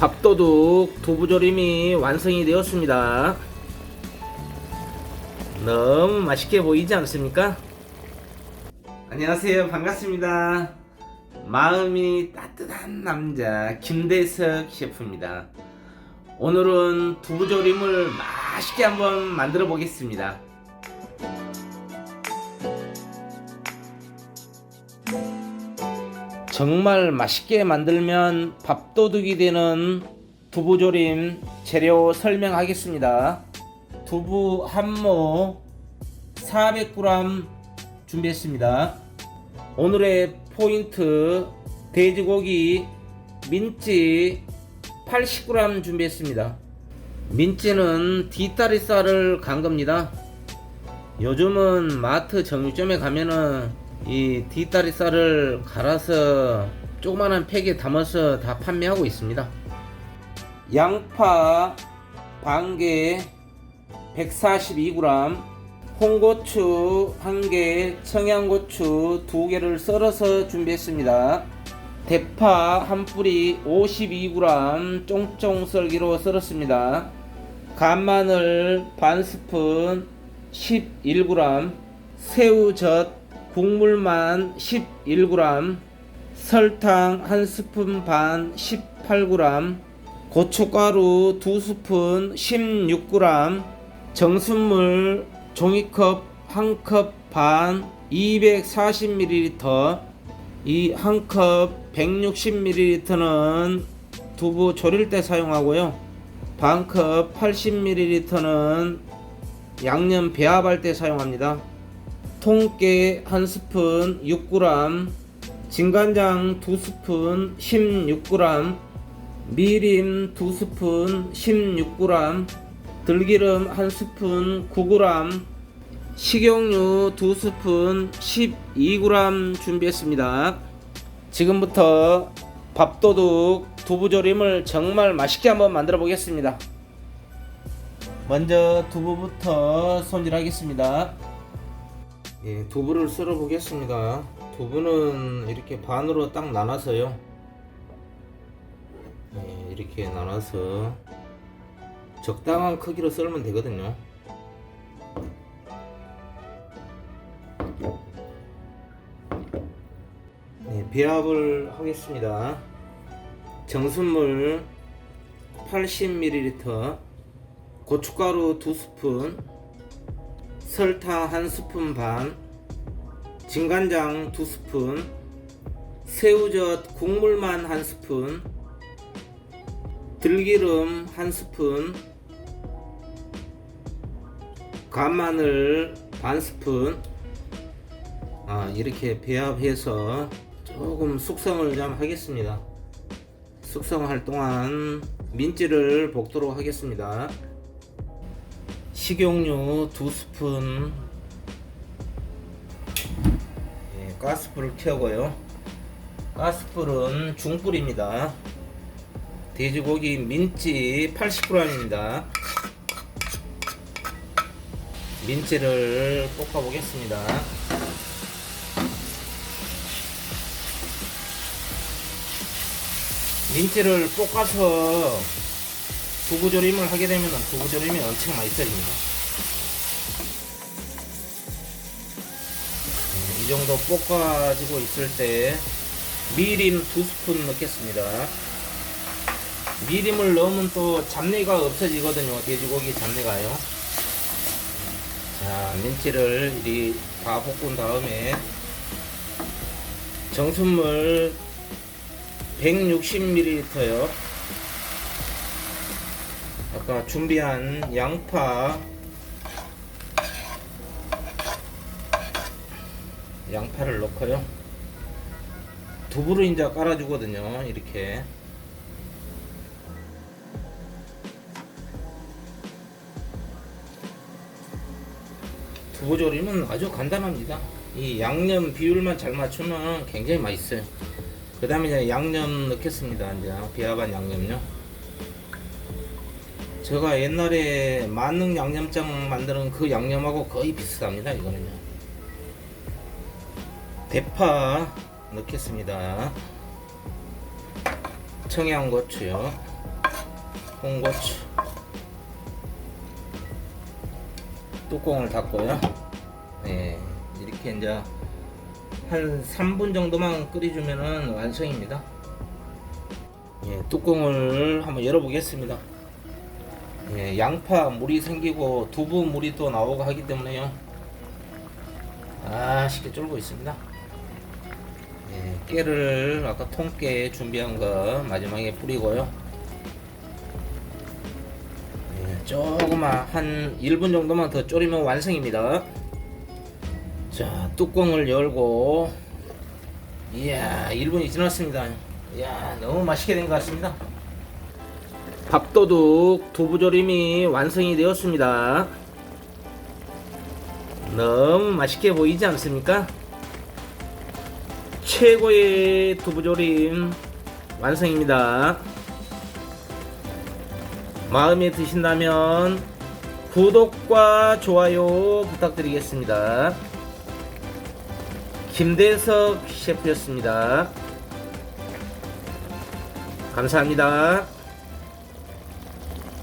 밥도둑 두부조림이 완성이 되었습니다. 너무 맛있게 보이지 않습니까? 안녕하세요. 반갑습니다. 마음이 따뜻한 남자 김대석 셰프입니다. 오늘은 두부조림을 맛있게 한번 만들어 보겠습니다. 정말 맛있게 만들면 밥도둑이 되는 두부조림 재료 설명하겠습니다. 두부 한모 400g 준비했습니다. 오늘의 포인트 돼지고기 민지 80g 준비했습니다. 민지는 뒷다리살을 간 겁니다. 요즘은 마트 정육점에 가면은 이 뒷다리 살을 갈아서 조그만한 팩에 담아서 다 판매하고 있습니다. 양파 반개 142g, 홍고추 1개, 청양고추 2개를 썰어서 준비했습니다. 대파 한 뿌리 52g 쫑쫑 썰기로 썰었습니다. 간마늘 반 스푼 11g, 새우젓 국물만 11g, 설탕 한 스푼 반 18g, 고춧가루 2스푼 16g, 정수물 종이컵 1컵 반 240ml, 이 한 컵 160ml는 두부 조릴 때 사용하고요. 반 컵 80ml는 양념 배합할 때 사용합니다. 통깨 한 스푼 6g, 진간장 2스푼 16g, 미림 2스푼 16g, 들기름 한 스푼 9g, 식용유 2스푼 12g 준비했습니다. 지금부터 밥도둑 두부조림을 정말 맛있게 한번 만들어 보겠습니다. 먼저 두부부터 손질하겠습니다. 예, 두부를 썰어 보겠습니다. 두부는 이렇게 반으로 딱 나눠서요. 예, 이렇게 나눠서 적당한 크기로 썰면 되거든요. 네, 배합을 하겠습니다. 정수물 80ml, 고춧가루 2스푼, 설탕 1스푼 반, 진간장 2스푼, 새우젓 국물만 1스푼, 들기름 1스푼, 간마늘 반 스푼, 아, 이렇게 배합해서 조금 숙성을 좀 하겠습니다. 숙성할 동안 민지를 볶도록 하겠습니다. 식용유 두 스푼. 예, 가스불을 켜고요. 가스불은 중불입니다. 돼지고기 민지 80g입니다. 민지를 볶아 보겠습니다. 민지를 볶아서 두부조림을 하게 되면 두부조림이 엄청 맛있어집니다. 네, 이 정도 볶아지고 있을 때 미림 두 스푼 넣겠습니다. 미림을 넣으면 또 잡내가 없어지거든요. 돼지고기 잡내가요. 자, 민치를 이리 다 볶은 다음에 정수물 160ml요. 아까 준비한 양파. 양파를 넣고요. 두부를 이제 깔아주거든요 이렇게. 두부조림은 아주 간단합니다. 이 양념 비율만 잘 맞추면 굉장히 맛있어요. 그 다음에 양념 넣겠습니다. 이제 비아반 양념요 제가 옛날에 만능 양념장 만드는 그 양념하고 거의 비슷합니다. 이거는요. 대파 넣겠습니다. 청양고추요. 홍고추. 뚜껑을 닫고요. 네, 이렇게 이제 한 3분 정도만 끓여주면은 완성입니다. 예, 뚜껑을 한번 열어보겠습니다. 예, 양파 물이 생기고 두부 물이 또 나오고 하기 때문에요. 아, 쉽게 쫄고 있습니다. 예, 깨를 아까 통깨 준비한 거 마지막에 뿌리고요. 예, 조금만 한 1분 정도만 더 졸이면 완성입니다. 자, 뚜껑을 열고 이야, 1분이 지났습니다. 이야, 너무 맛있게 된 것 같습니다. 밥도둑 두부조림이 완성이 되었습니다. 너무 맛있게 보이지 않습니까? 최고의 두부조림 완성입니다. 마음에 드신다면 구독과 좋아요 부탁드리겠습니다. 김대석 셰프였습니다. 감사합니다.